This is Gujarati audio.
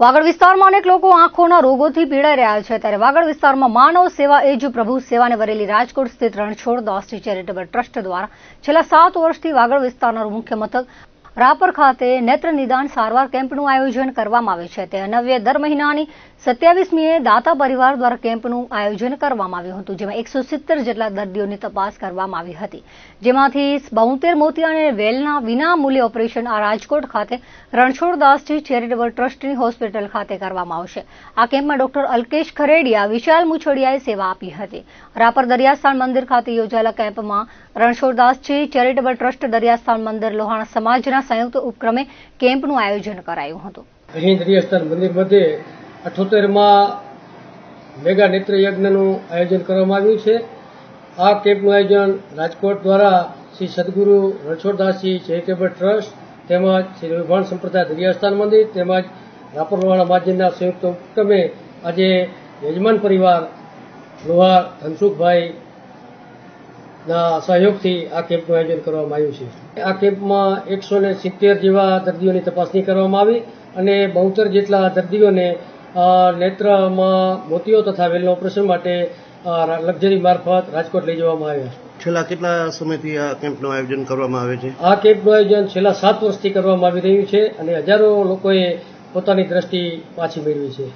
વાગડ વિસ્તારમાં અનેક લોકો આંખોના રોગોથી પીડાઈ રહ્યા છે. ત્યારે વાગડ વિસ્તારમાં માનવ સેવા એ જ પ્રભુ સેવાને વરેલી રાજકોટ સ્થિત રણછોડ દાસજી ચેરિટેબલ ટ્રસ્ટ દ્વારા છેલ્લા સાત વર્ષથી વાગડ વિસ્તારના મુખ્ય મથક રાપર ખાતે નેત્ર નિદાન સારવાર કેમ્પનું આયોજન કરવામાં આવે છે. તે અનવ્ય દર મહિનાની સત્યાવીસમીએ દાતા પરિવાર દ્વારા કેમ્પનું આયોજન કરવામાં આવ્યું હતું, જેમાં એકસો સિત્તેર જેટલા દર્દીઓની તપાસ કરવામાં આવી હતી. જેમાંથી બોતેર મોતિયા અને વેલના વિના મૂલ્ય ઓપરેશન આ રાજકોટ ખાતે રણછોડદાસજી ચેરિટેબલ ટ્રસ્ટની હોસ્પિટલ ખાતે કરવામાં આવશે. આ કેમ્પમાં ડોક્ટર અલ્કેશ ખરેડિયા, વિશાલ મુછડિયાએ સેવા આપી હતી. રાપર દરિયાસ્થાન મંદિર ખાતે યોજાયેલા કેમ્પમાં રણછોડદાસજી ચેરિટેબલ ટ્રસ્ટ દરિયાસ્થાન મંદિર, લોહાણા સમાજના સંયુક્ત ઉપક્રમે કેમ્પનું આયોજન કરાયું હતું. અહીં દરિયાસ્થાન મંદિર મધ્યે અઠોતેરમાં મેગા નેત્ર યજ્ઞનું આયોજન કરવામાં આવ્યું છે. આ કેમ્પનું આયોજન રાજકોટ દ્વારા શ્રી સદગુરુ રણછોડદાસજી ચેરિટેબલ ટ્રસ્ટ તેમજ શ્રી વિભાણ સંપ્રદાય દરિયાસ્થાન મંદિર તેમજ રાપરવાળા માજીના સંયુક્ત ઉપક્રમે આજે યજમાન પરિવાર લોહાર ધનસુખભાઈ ના સહયોગથી આ કેમ્પનું આયોજન કરવામાં આવ્યું છે. આ કેમ્પમાં એકસો ને સિત્તેર જેવા દર્દીઓની તપાસણી કરવામાં આવી અને બહુતર જેટલા દર્દીઓને નેત્રમાં મોતીઓ તથા વેલના ઓપરેશન માટે લક્ઝરી મારફત રાજકોટ લઈ જવામાં આવ્યા છેલ્લા કેટલા સમયથી આ કેમ્પનું આયોજન કરવામાં આવે છે? આ કેમ્પનું આયોજન છેલ્લા સાત વર્ષથી કરવામાં આવી રહ્યું છે અને હજારો લોકોએ પોતાની દ્રષ્ટિ પાછી મેળવી છે.